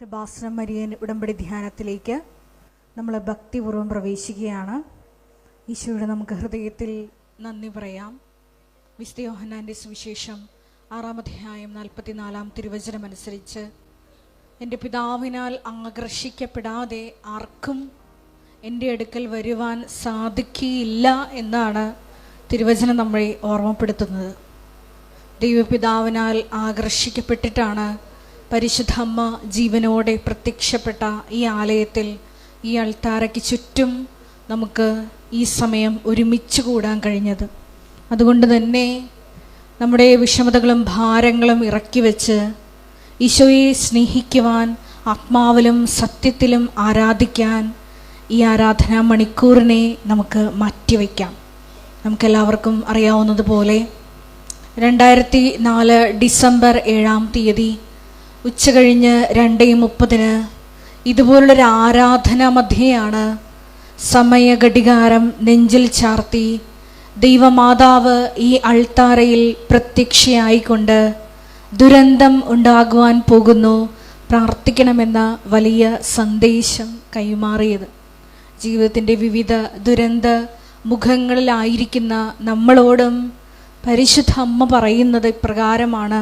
Kripasanam Marian ഉടമ്പടി ധ്യാനത്തിലേക്ക് നമ്മൾ ഭക്തിപൂർവം പ്രവേശിക്കുകയാണ്. ഈശോയുടെ നമുക്ക് ഹൃദയത്തിൽ നന്ദി പറയാം. വിശുദ്ധ യോഹനാന്റെ സുവിശേഷം ആറാം അധ്യായം നാൽപ്പത്തിനാലാം തിരുവചനം അനുസരിച്ച് എന്റെ പിതാവിനാൽ ആകർഷിക്കപ്പെടാതെ ആർക്കും എന്റെ അടുക്കൽ വരുവാൻ സാധിക്കില്ല എന്നാണ് തിരുവചനം നമ്മളെ ഓർമ്മപ്പെടുത്തുന്നത്. ദൈവപിതാവിനാൽ ആകർഷിക്കപ്പെട്ടിട്ടാണ് പരിശുദ്ധ അമ്മ ജീവനോടെ പ്രത്യക്ഷപ്പെട്ട ഈ ആലയത്തിൽ ഈ അൾത്താരയ്ക്ക് ചുറ്റും നമുക്ക് ഈ സമയം ഒരുമിച്ച് കൂടാൻ കഴിഞ്ഞത്. അതുകൊണ്ട് തന്നെ നമ്മുടെ വിഷമതകളും ഭാരങ്ങളും ഇറക്കി വെച്ച് ഈശോയെ സ്നേഹിക്കുവാൻ ആത്മാവിലും സത്യത്തിലും ആരാധിക്കാൻ ഈ ആരാധനാ മണിക്കൂറിനെ നമുക്ക് മാറ്റിവെക്കാം. നമുക്കെല്ലാവർക്കും അറിയാവുന്നതുപോലെ രണ്ടായിരത്തി നാല് ഡിസംബർ ഏഴാം തീയതി ഉച്ചകഴിഞ്ഞ് രണ്ട് മുപ്പതിന് ഇതുപോലുള്ളൊരു ആരാധന മധ്യയാണ് സമയഘടികാരം നെഞ്ചിൽ ചാർത്തി ദൈവമാതാവ് ഈ അൾത്താരയിൽ പ്രത്യക്ഷയായിക്കൊണ്ട് ദുരന്തം ഉണ്ടാകുവാൻ പോകുന്നു പ്രാർത്ഥിക്കണമെന്ന വലിയ സന്ദേശം കൈമാറിയത്. ജീവിതത്തിന്റെ വിവിധ ദുരന്ത മുഖങ്ങളിലായിരിക്കുന്ന നമ്മളോടും പരിശുദ്ധ അമ്മ പറയുന്നത് ഇപ്രകാരമാണ്.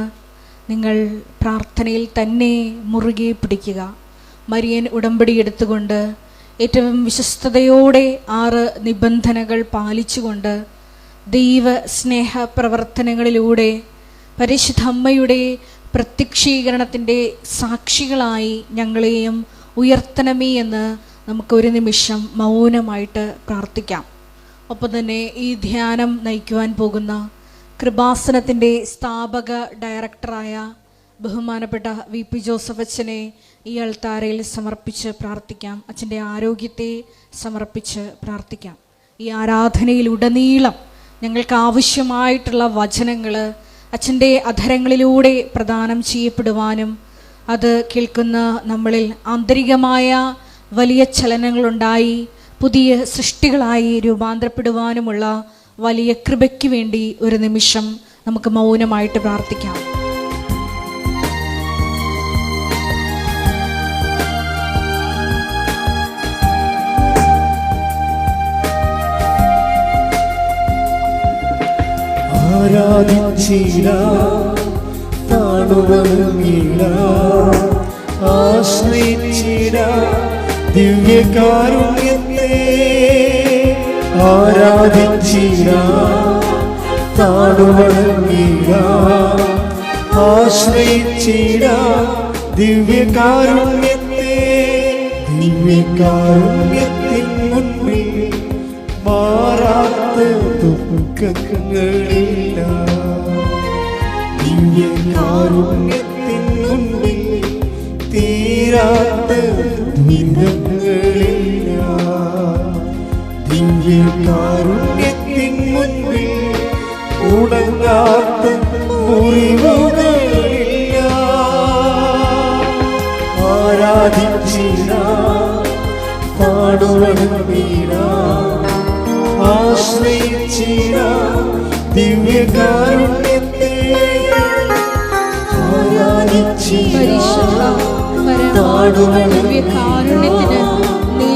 നിങ്ങൾ പ്രാർത്ഥനയിൽ തന്നെ മുറുകെ പിടിക്കുക. മരിയൻ ഉടമ്പടി എടുത്തുകൊണ്ട് ഏറ്റവും വിശ്വസ്തയോടെ ആറ് നിബന്ധനകൾ പാലിച്ചുകൊണ്ട് ദൈവ സ്നേഹ പ്രവർത്തനങ്ങളിലൂടെ പരിശുദ്ധമ്മയുടെ പ്രത്യക്ഷീകരണത്തിന്റെ സാക്ഷികളായി ഞങ്ങളെയും ഉയർത്തണമേ എന്ന് നമുക്കൊരു നിമിഷം മൗനമായിട്ട് പ്രാർത്ഥിക്കാം. ഒപ്പം തന്നെ ഈ ധ്യാനം നയിക്കുവാൻ പോകുന്ന കൃപാസനത്തിന്റെ സ്ഥാപക ഡയറക്ടറായ ബഹുമാനപ്പെട്ട വി പി ജോസഫ് അച്ഛനെ ഈ അൾത്താരയിൽ സമർപ്പിച്ച് പ്രാർത്ഥിക്കാം. അച്ഛന്റെ ആരോഗ്യത്തെ സമർപ്പിച്ച് പ്രാർത്ഥിക്കാം. ഈ ആരാധനയിൽ ഉടനീളം ഞങ്ങൾക്ക് ആവശ്യമായിട്ടുള്ള വചനങ്ങൾ അച്ഛന്റെ അധരങ്ങളിലൂടെ പ്രദാനം ചെയ്യപ്പെടുവാനും അത് കേൾക്കുന്ന നമ്മളിൽ ആന്തരികമായ വലിയ ചലനങ്ങളുണ്ടായി പുതിയ സൃഷ്ടികളായി രൂപാന്തരപ്പെടുവാനുമുള്ള വലിയ കൃപയ്ക്ക് വേണ്ടി ഒരു നിമിഷം നമുക്ക് മൗനമായിട്ട് പ്രാർത്ഥിക്കാം. ആരാധിച്ചില്ല ദിവ്യകാരുണ്യ ആരാധിച്ചില്ല താണുവങ്ങില്ല ആശ്രയിച്ചില്ല ദിവ്യകാരുണ്യത്തെ. ദിവ്യകാരുണ്യത്തിൻ മുൻപിൽ മാറാത്ത ദുഃഖങ്ങളില്ല. ദിവ്യകാരുണ്യത്തിൻ മുൻപിൽ തീരാത്ത ദുരിതങ്ങളില്ല ദിവ്യകാരുണ്യത്തിൻ മുൻപിൽ ഉണങ്ങാത്ത മുറിവുകളില്ല. ആരാധിച്ചില്ല പാടുവീര ദിവ്യകാരുണ്യത്തിന്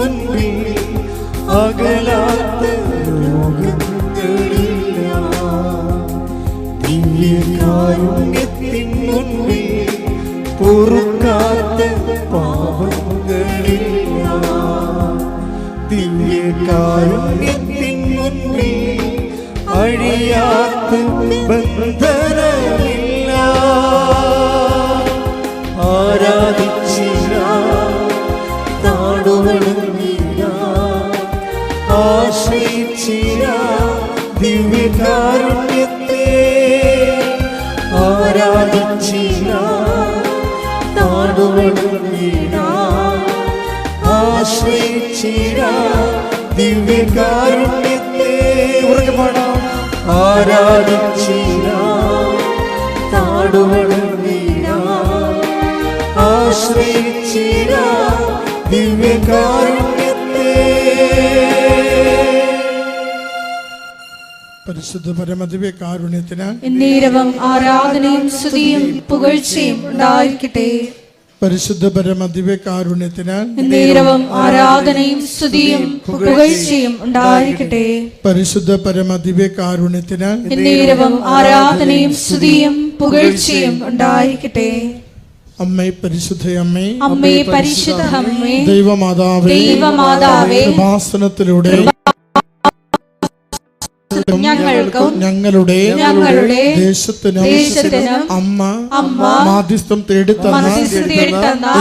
മുൻപിൽ അകലാത്ത രോഗങ്ങളില്ല. ദിവ്യകാരുണ്യത്തിൻ മുൻപിൽ പൊറുക്കാത്ത പാപങ്ങളില്ല. ദിവ്യകാരുണ്യത്തിൻ മുൻപിൽ അഴിയാത്ത ബന്ധനമില്ല. ആരാധിച്ചില്ല ശിര ദിവ്യകാരുണ്യത്തെ ആരാധിച്ചിന? താണുവണീണ ആശ്രയിച്ചിര ദിവ്യകാരുണ്യത്തെ ഉറക്കെ പാടാം. ആരാധിച്ചിന? താണുവണീണ ആശ്രയിച്ചിര ദിവ്യകാ പരിശുദ്ധ പരമദിവ്യ കാരുണ്യത്തിനാൽ എന്നേരവും ആരാധനയും സ്തുതിയും പുകഴ്ചയും ഉണ്ടായിരിക്കട്ടെ. പരിശുദ്ധ പരമദിവ്യ കാരുണ്യത്തിനാൽ എന്നേരവും ആരാധനയും സ്തുതിയും പുകഴ്ചയും ഉണ്ടായിരിക്കട്ടെ. പരിശുദ്ധ പരമദിവ്യ കാരുണ്യത്തിന് എന്നേരവും ആരാധനയും സ്തുതിയും പുകഴ്ചയും ഉണ്ടായിരിക്കട്ടെ. അമ്മേ പരിശുദ്ധയമ്മേ അമ്മേ പരിശുദ്ധ അമ്മേ ദൈവമാതാവേ ദൈവമാതാവേ കൃപാസനത്തിലൂടെ ഞങ്ങൾക്കും ഞങ്ങളുടെ ഞങ്ങളുടെ ദേശത്തിനും അമ്മ അമ്മ മാധ്യസ്ഥം തേടിത്തന്ന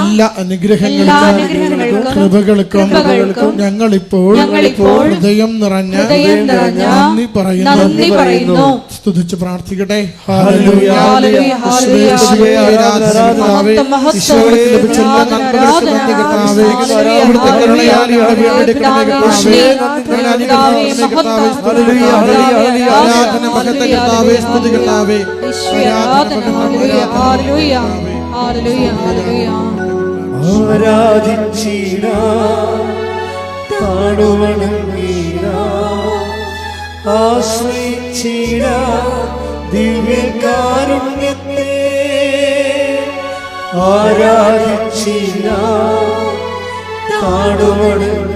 എല്ലാ അനുഗ്രഹങ്ങൾക്കും ഞങ്ങൾ കൃപകൾക്കും ഞങ്ങളിപ്പോൾ ഹൃദയം നിറഞ്ഞ നന്ദി പറയുന്നു സ്തുതിച്ച് പ്രാർത്ഥിക്കട്ടെ ലഭിച്ച എല്ലാ നന്മകൾക്കും നന്ദി കർത്താവേ. അവിടുത്തെ കരുണയാൽ കർത്താവേ. കർത്താവേ. ഹല്ലേലൂയ, ഹല്ലേലൂയ, ആരാധന മഹത്വ കർത്താവേ, സ്തുതി കർത്താവേ. ആരാധിച്ചിടാം താടുവണങ്ങിടാം ആശ്രയിച്ചിടാം ദിവ്യകാരുണ്യത്തെ. ആരാധിച്ചിടാം താടുവണങ്ങിടാം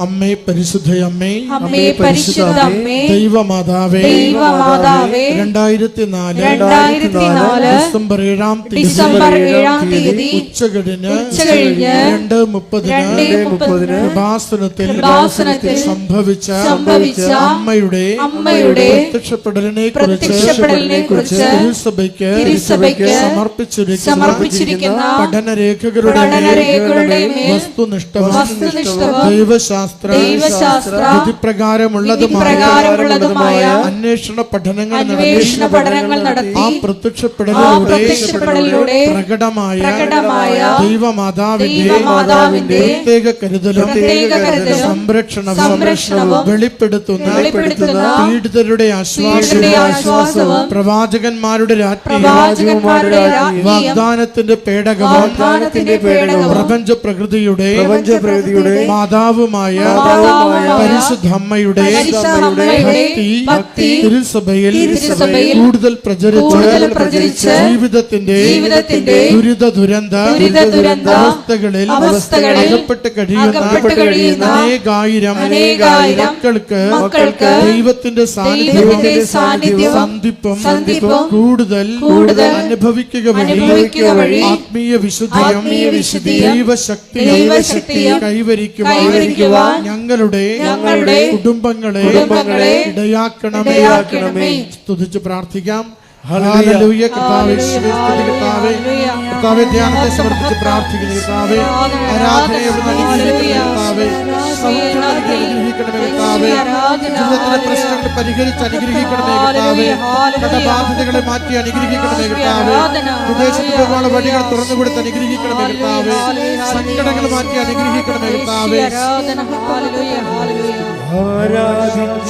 അമ്മേ പരിശുദ്ധ അമ്മേ. അമ്മേ പരിശുദ്ധ അമ്മേ. ദൈവമാതാവേ. ദൈവമാതാവേ. രണ്ടായിരത്തി നാല് രണ്ടായിരത്തി നാല് ഡിസംബർ ഏഴാം തീയതി. ഡിസംബർ ഏഴാം തീയതി. ഉച്ചകഴിഞ്ഞ് ഉച്ചകഴിഞ്ഞ് രണ്ട് മുപ്പതിന് രണ്ടേ മുപ്പതിന് കൃപാസനത്തിൽ കൃപാസനത്തിൽ സംഭവിച്ച സംഭവിച്ച അമ്മയുടെ അമ്മയുടെ പ്രത്യക്ഷപ്പെടലിനെ കുറിച്ച് പ്രത്യക്ഷപ്പെടലിനെക്കുറിച്ച് തിരുസഭയ്ക്ക് തിരുസഭയ്ക്ക് സമർപ്പിച്ചിരിക്കുന്ന സമർപ്പിച്ചിരിക്കുന്ന പഠനരേഖകളുടെ പഠനരേഖകളുടെ വസ്തുനിഷ്ഠ വസ്തുനിഷ്ഠവും ദൈവശാസ്ത്ര ദൈവശാസ്ത്ര വിധിപ്രകാരമുള്ളതുമായ അന്വേഷണ പഠനങ്ങൾ അന്വേഷണ പഠനങ്ങൾ നടത്തി ആ പ്രത്യക്ഷപ്പെടലിലൂടെ പ്രകടമായ ദൈവമാതാവിന്റെ പ്രത്യേക കരുതലും സംരക്ഷണവും വെളിപ്പെടുത്തുന്ന പീഡിതരുടെ ആശ്വാസവും പ്രവാചകന്മാരുടെ രാജ്ഞിയും വാഗ്ദാനത്തിന്റെ പേടകവും വാഗ്ദാനത്തിന്റെ പേടകവും പ്രപഞ്ച പ്രകൃതിയുടെ മാതാവുമായ മാതാവുമായ പരിശുദ്ധ അമ്മയുടെ ഭക്തി തിരുസഭയിൽ കൂടുതൽ പ്രചരിച്ച് ജീവിതത്തിന്റെ ദുരിത ദുരന്ത അവസ്ഥകളിൽ അകപ്പെട്ട് കഴിയുന്ന അനേകായിരം മക്കൾക്ക് മക്കൾക്ക് ദൈവത്തിന്റെ സാന്നിധ്യവും സന്ധിപ്പും കൂടുതൽ കൂടുതൽ അനുഭവിക്കുക വഴി ആത്മീയ വിശുദ്ധിയും ദൈവശക്തിയും കൈവരിക്കുവാൻ ഞങ്ങളുടെ ഞങ്ങളുടെ കുടുംബങ്ങളെ കുടുംബങ്ങളെ ഇടയാക്കണമേ ഇടയാക്കണമേ. സ്തുതിച്ച് പ്രാർത്ഥിക്കാം ഹല്ലേലൂയ. ഹല്ലേലൂയ. കർത്താവേ, സ്തുതി കർത്താവേ. ഹല്ലേലൂയ. കർത്താവേ, ധ്യാനത്തെ സമർപ്പിച്ച് പ്രാർത്ഥിക്കുന്നു കർത്താവേ. ആരാധനയെ കർത്താവേ. ജീവിതത്തിലെ പ്രശ്നങ്ങൾ പരിഹരിച്ച് അനുഗ്രഹിക്കണമേ കർത്താവേ. കടബാധ്യതകളെ മാറ്റി അനുഗ്രഹിക്കണമേ കർത്താവേ. വിദേശത്ത് പോകാനുള്ള വഴികൾ തുറന്നു കൊടുത്ത് അനുഗ്രഹിക്കണമേ കർത്താവേ. സങ്കടങ്ങൾ മാറ്റി അനുഗ്രഹിക്കണമേ കർത്താവേ. ആരാധന.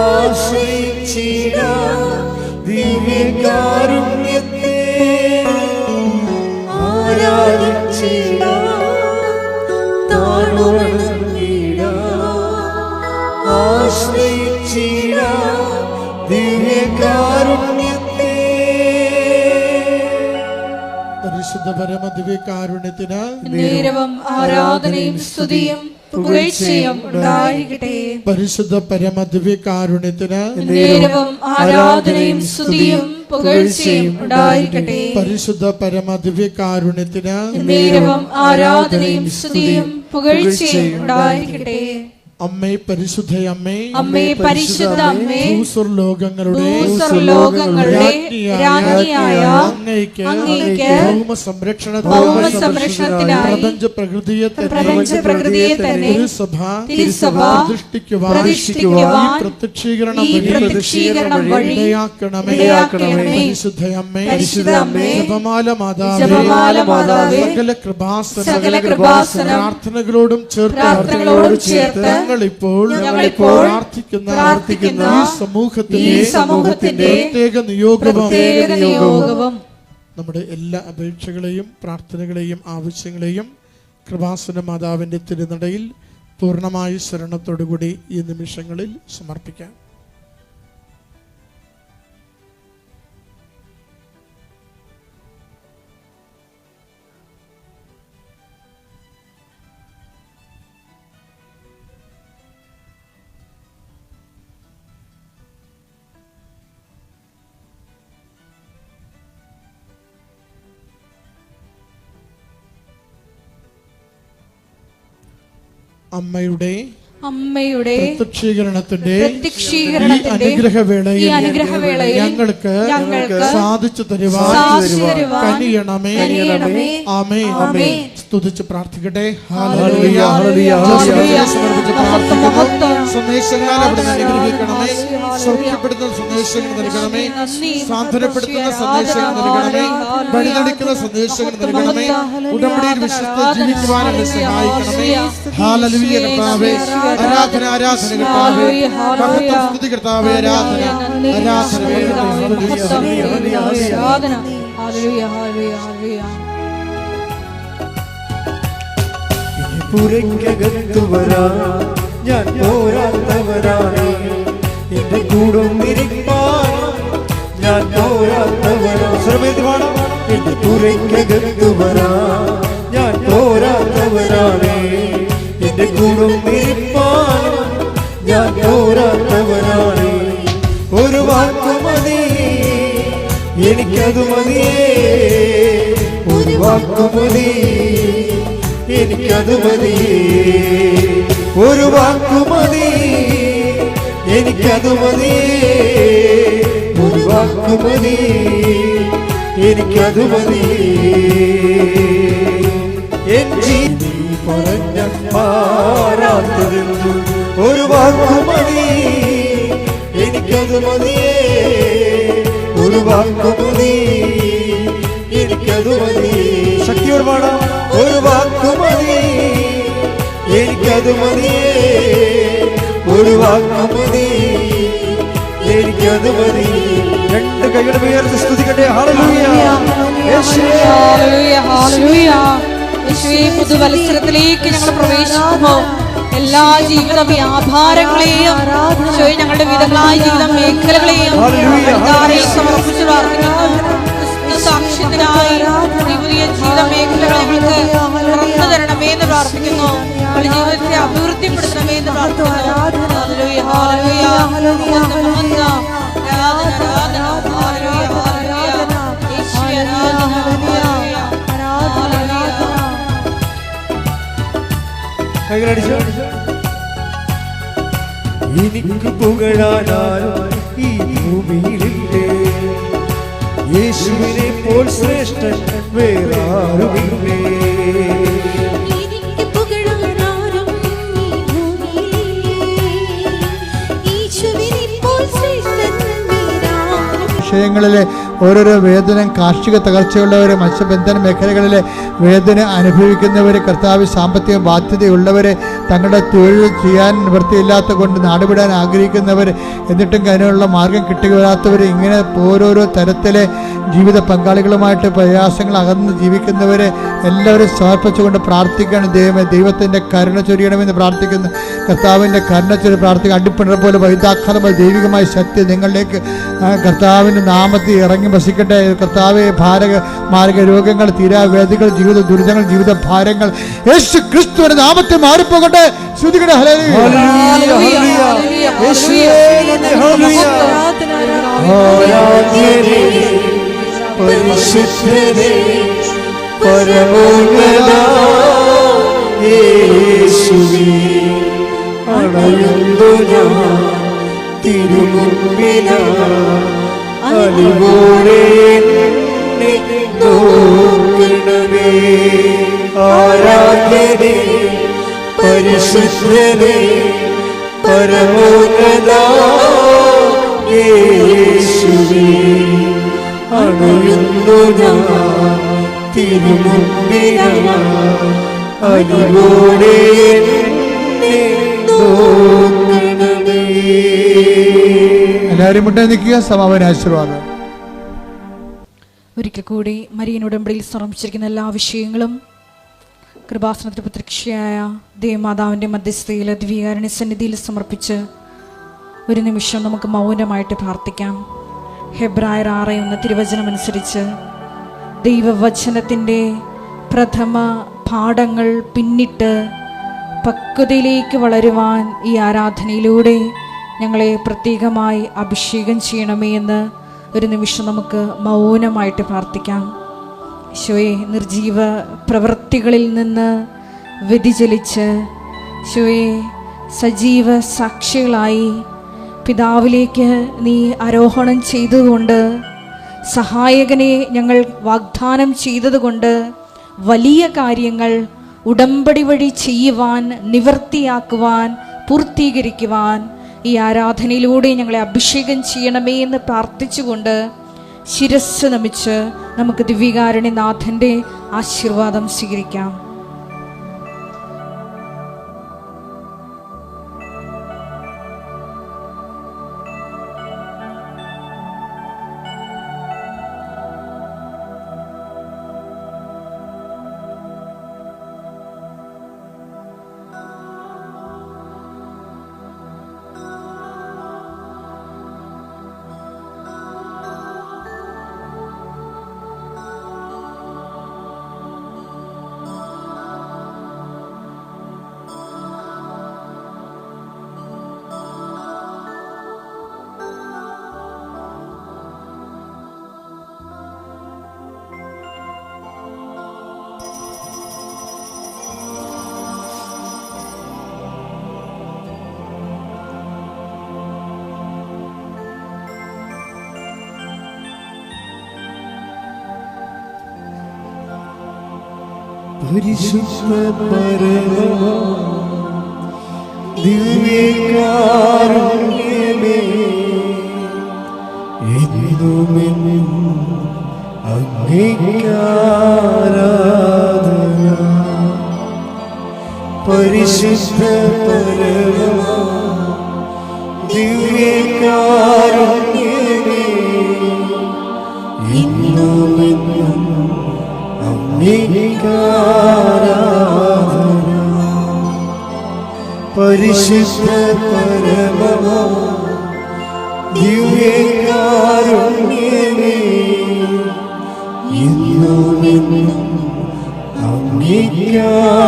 ആശ്രയിച്ചിടാ ദിവ്യകാരുണ്യത്തെ ആരാധിച്ചിടാ താണുവീടാ ആശ്രയിച്ചിട ദിവ്യകാരുണ്യത്തെ പരിശുദ്ധ പരമ ദിവ്യകാരുണ്യത്തിന് നേരവും ആരാധനയും സ്തുതിയും. പരിശുദ്ധ പരമ ദിവ്യകാരുണ്യത്തിന് നേരവും ആരാധനയും സ്തുതിയും പുകഴ്ചയും ഉണ്ടായിരിക്കട്ടെ. പരിശുദ്ധ പരമ ദിവ്യകാരുണ്യത്തിന് നേരവും ആരാധനയും സ്തുതിയും പുകഴ്ചയും ഉണ്ടായിരിക്കട്ടെ. അമ്മേ പരിശുദ്ധ അമ്മേ. അമ്മേ പരിശുദ്ധ അമ്മേ. ഭൂസ്വർലോകങ്ങളുടെ ഭൂസ്വർലോകങ്ങളുടെ രാജ്ഞിയായ അങ്ങയ്ക്ക് അങ്ങയ്ക്ക് ഭൗമ സംരക്ഷണ ഭൗമ സംരക്ഷണത്തിനായി പ്രപഞ്ച പ്രകൃതിയെ പ്രപഞ്ച പ്രകൃതിയെ തന്നെ തിരുസഭ തിരുസഭ പ്രതിഷ്ഠിക്കുവാൻ പ്രതിഷ്ഠിക്കുവാൻ ഈ പ്രത്യക്ഷീകരണം ഈ വഴി പ്രത്യക്ഷീകരണം വഴി ഇടയാക്കണമേ. ഇടയാക്കണമേ. പരിശുദ്ധ അമ്മേ. പരിശുദ്ധ അമ്മേ, ജപമാല മാതാവേ. ജപമാല മാതാവേ, സകല കൃപാസനം സകല കൃപാസനം പ്രാർത്ഥനകളോടും ചേർത്ത് പ്രാർത്ഥനകളോടും ചേർത്ത് ഞങ്ങളിപ്പോൾ ഞങ്ങളിപ്പോൾ പ്രാർത്ഥിക്കുന്ന പ്രാർത്ഥിക്കുന്ന ഈ സമൂഹത്തിന്റെ സമൂഹത്തിന്റെ പ്രത്യേക നിയോഗവും പ്രത്യേക നിയോഗവും നമ്മുടെ എല്ലാ അപേക്ഷകളെയും പ്രാർത്ഥനകളെയും ആവശ്യങ്ങളെയും കൃപാസന മാതാവിന്റെ തിരുനടയിൽ പൂർണമായ ശരണത്തോടുകൂടി ഈ നിമിഷങ്ങളിൽ സമർപ്പിക്കാം. അമ്മയുടെ അമ്മയുടെ പ്രത്യക്ഷീകരണത്തിന്റെ അനുഗ്രഹവേളയിൽ അനുഗ്രഹവേളയിൽ ഞങ്ങൾക്ക് ഞങ്ങൾക്ക് സാധിച്ചു തരുവാൻ അമേ അമേ കനിയണമേ. ആമേ ആമേൻ. സ്തുതിച്ച് പ്രാർത്ഥിക്കട്ടെ. സന്ദേശങ്ങൾ അവിടെ അനുഗ്രഹിക്കണമേ. സൗഖ്യപ്പെടുത്തുന്ന സന്ദേശങ്ങൾ നൽകണമേ. സാന്ത്വനപ്പെടുത്തുന്ന സന്ദേശങ്ങൾ നൽകണമേ. വഴിനടക്കുന്ന സന്ദേശങ്ങൾ നൽകണമേ. ഉടമ്പടിയിൽ വിശ്വസ്ത ജീവിക്കുവാനുള്ള സഹായിക്കണമേ. ഹാലലുവിയ കർത്താവേ. ആരാധന. ആരാധന കർത്താവേ. മഹത്വം സ്തുതി കർത്താവേ. ആരാധന. ആരാധന. ആരാധന. Hallelujah, hallelujah, hallelujah. പുരയ്ക്കകത്തു വരാ ഞാൻ പോരാത്തവരാണ് എന്റെ കൂടും ഇരിപ്പാൻ ഞാൻ പോരാത്തവരാണ് ശ്രമേത് പാടാം എന്റെ പുരയ്ക്കകത്തു വരാ ഞാൻ പോരാത്തവരാണ് എന്റെ കൂടും ഇരിപ്പാൻ ഞാൻ പോരാത്തവരാണ് ഒരു വാക്ക് മതി. എനിക്കത് മതിയേ. ഒരു വാക്ക് മതി. എനിക്കത് മതി ഒരു വാക്കു മതി എനിക്കത് മതി ഒരു വാക്കു മതി എനിക്കത് മതി എൻ ജീവി പറഞ്ഞ മാറാത്തതെന്തു ഒരു വാക്കു മതി എനിക്കത് മതിയേ ഒരു വാക്കു മതി എനിക്കത് മതി ശക്തിയോട് പാടാം ഒരു വാക്കു മതി. എനിക്കത് മതിയേ. ഒരു വാക്കു മതി. എനിക്കത് മതി. രണ്ട് കൈകളുടെ ഉയർത്തി സ്തുതിക്കട്ടെ. പുതുവത്സരത്തിലേക്ക് ഞങ്ങൾ പ്രവേശിക്കുമ്പോ എല്ലാ ജീവിത വ്യാപാരങ്ങളെയും ഞങ്ങളുടെ വിധങ്ങളായ ജീവിത മേഖലകളെയും സമർപ്പിച്ച് പ്രാർത്ഥിക്കുന്നു. സാക്ഷ്യത്തിനായി പുതിയ ജീവിത മേഖലകളെ ഞങ്ങൾക്ക് തുറന്നു തരണമേ എന്ന് പ്രാർത്ഥിക്കുന്നു ജീവിതത്തെ അഭിവൃദ്ധിപ്പെടുത്തണമേ എന്ന് പ്രാർത്ഥിക്കുന്നു. എനിക്ക് പുകഴാനാരോ ഈ ഭൂമിയിലില്ലേ യേശുവിനെ പോൽ ശ്രേഷ്ഠൻ വേറെ ആരുമില്ലേ എനിക്ക് പുകഴാനാരും ഈ ഭൂമിയിലില്ലേ. യേശുവിനെപ്പോൾ ശ്രേഷ്ഠൻ വേറാരും വിഷയങ്ങളിലെ ഓരോരോ വേദന കാർഷിക തകർച്ചയുള്ളവരെ മത്സ്യബന്ധന മേഖലകളിലെ വേദന അനുഭവിക്കുന്നവർ കർത്താവ് സാമ്പത്തിക ബാധ്യതയുള്ളവരെ തങ്ങളുടെ തൊഴിൽ ചെയ്യാൻ നിവൃത്തിയില്ലാത്ത കൊണ്ട് നാടുവിടാൻ ആഗ്രഹിക്കുന്നവർ എന്നിട്ടും അതിനുള്ള മാർഗം കിട്ടുകയാത്തവർ ഇങ്ങനെ ഓരോരോ തരത്തിലെ ജീവിത പങ്കാളികളുമായിട്ട് പ്രയാസങ്ങൾ അകന്ന് ജീവിക്കുന്നവരെ എല്ലാവരും സമർപ്പിച്ചുകൊണ്ട് പ്രാർത്ഥിക്കുകയാണ്. ദൈവമേ ദൈവത്തിന്റെ കരുണ ചൊരിയണമെന്ന് പ്രാർത്ഥിക്കുന്നു. കർത്താവിന്റെ കരുണ ചൊരി പ്രാർത്ഥിക്കുക. അടിപ്പിണർ പോലെ വൈദാഖാതമായ ദൈവികമായ ശക്തി നിങ്ങളിലേക്ക് കർത്താവിന്റെ നാമത്തിൽ ഇറങ്ങി വസിക്കട്ടെ. കർത്താവെ ഭാരക മാരക രോഗങ്ങൾ തീരാവേദികൾ ജീവിത ദുരിതങ്ങൾ ജീവിത ഭാരങ്ങൾ യേശു ക്രിസ്തുവിന്റെ നാമത്തെ മാറിപ്പോകട്ടെ. ശ്രുതികട പരിശുദ്ധനെ പരമോന്നത യേശുവേ. അണയുന്നു ഞാൻ തിരുമുമ്പില അലിവോടെ നോക്കണമേ. ആരാധ്യനെ പരിശുദ്ധനെ പരമോന്നത യേശുവേ. അണയുന്നു ഞാൻ തിരുമുമ്പില അലിവോടെ എല്ലാവരും മുട്ടേ നിൽക്കുക. സമാപന ആശീർവാദം. ഒരിക്കൽ കൂടി മരിയൻ ഉടമ്പടിയിൽ സമർപ്പിച്ചിരിക്കുന്ന എല്ലാ വിഷയങ്ങളും കൃപാസനത്തിന് പ്രത്യക്ഷയായ ദേവമാതാവിന്റെ മധ്യസ്ഥയിൽ ദിവ്യകാരണ സന്നിധിയിൽ സമർപ്പിച്ച് ഒരു നിമിഷം നമുക്ക് മൗനമായിട്ട് പ്രാർത്ഥിക്കാം. ഹെബ്രായർ ആറ് എന്ന തിരുവചനമനുസരിച്ച് ദൈവവചനത്തിന്റെ പ്രഥമ പാഠങ്ങൾ പിന്നിട്ട് പക്വതയിലേക്ക് വളരുവാൻ ഈ ആരാധനയിലൂടെ ഞങ്ങളെ പ്രത്യേകമായി അഭിഷേകം ചെയ്യണമേ എന്ന് ഒരു നിമിഷം നമുക്ക് മൗനമായിട്ട് പ്രാർത്ഥിക്കാം. ശോയെ നിർജീവ പ്രവൃത്തികളിൽ നിന്ന് വ്യതിചലിച്ച് ശോയെ സജീവ സാക്ഷികളായി പിതാവിലേക്ക് നീ ആരോഹണം ചെയ്തതുകൊണ്ട് സഹായകനെ ഞങ്ങൾ വാഗ്ദാനം ചെയ്തതുകൊണ്ട് വലിയ കാര്യങ്ങൾ ഉടമ്പടി വഴി ചെയ്യുവാൻ നിവർത്തിയാക്കുവാൻ പൂർത്തീകരിക്കുവാൻ ഈ ആരാധനയിലൂടെ ഞങ്ങളെ അഭിഷേകം ചെയ്യണമേ എന്ന് പ്രാർത്ഥിച്ചുകൊണ്ട് ശിരസ് നമിച്ച് നമുക്ക് ദിവ്യകാരുണ്യനാഥന്റെ ആശീർവാദം സ്വീകരിക്കാം. പരിശുദ്ധ പരമ ദിവ്യകാരുണ്യമേ എന്നുമെന്നും അങ്ങേക്കാരാധന. പരിശുദ്ധ പരമ ദിവ്യകാരുണ്യമേ എന്നുമെന്നും അങ്ങേക്കാരാധന പരിശുദ്ധ പരമ ദിവ്യകാരുണ്യമേ എന്നുമെന്നും അങ്ങേക്കാരാധന